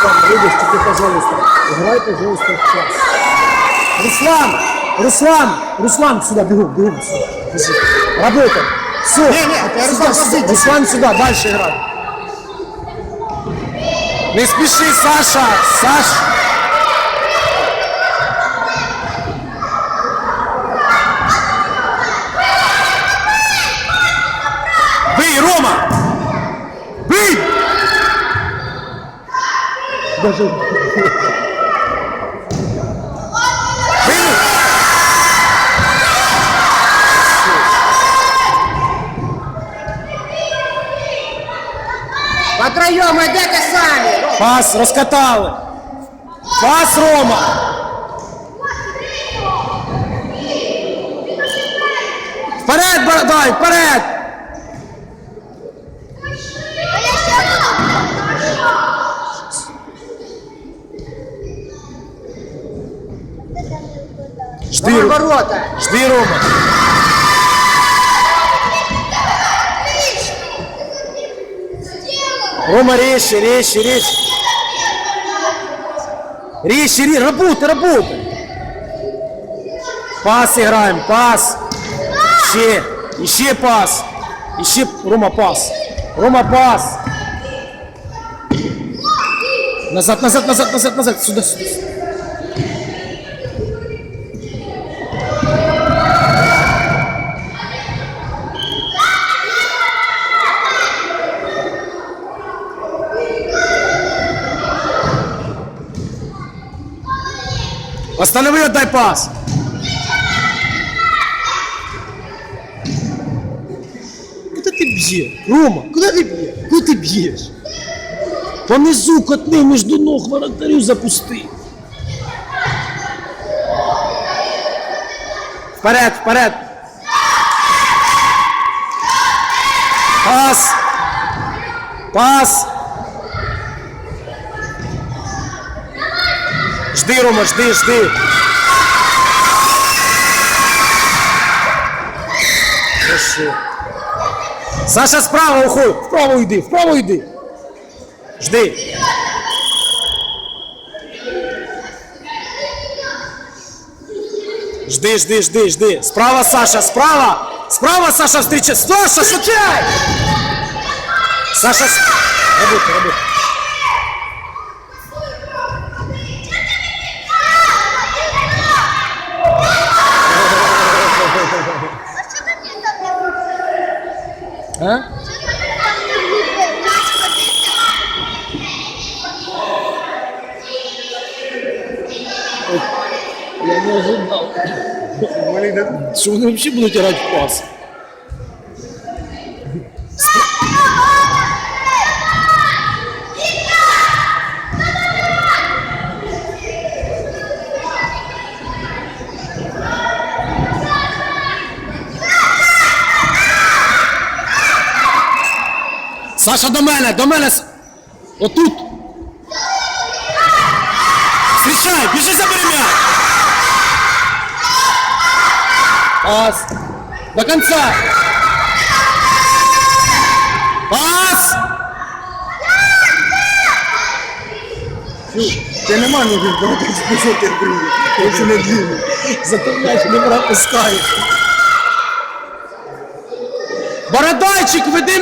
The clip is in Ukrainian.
пожалуйста. Играй, пожалуйста, в час. Руслан! Руслан! Руслан, сюда, бегом, бегом. Сюда. Работай. Все. Не, не, сюда, Руслан, сюда, Руслан сюда, дальше играй. Не спеши, Саша! Саша! Даже... Потроем, идите сами. Пас, розкатали. Пас, Рома. Вперед, Бородай, вперед! Жди, ворота. жди, Рома. Рома, резче, резче, резче. Резче, резче, работай, работай. Пас играем, пас. Еще, еще пас. Еще, Рома, пас. Рома, пас. Назад, назад, назад, назад, назад. Сюда, сюда. Останови, отдай пас. Куда ты бьешь? Рома, куда ты бьешь? Куда ты бьешь? Понизу котни между ног воротарю запусти. Вперед, вперед. Пас. Пас. Жди, Рома, жди, жди. Хорошо. Саша, справа уходь. Вправо йди, вправо йди. Жди. Жди, жди, жди, жди. Справа, Саша, справа. Справа, Саша, встреча. Саша, шучай! Саша, работай, работай. Я не ожидал. Что они вообще будут играть в пас? Саша, до мене, до мене. Отут. Встречай, біжи забери м'яч. Пас. До конца. Пас. Ти нема нужен брати список Я Якщо не длинний. Зато м'яч не пропускає. Бородайчик, веди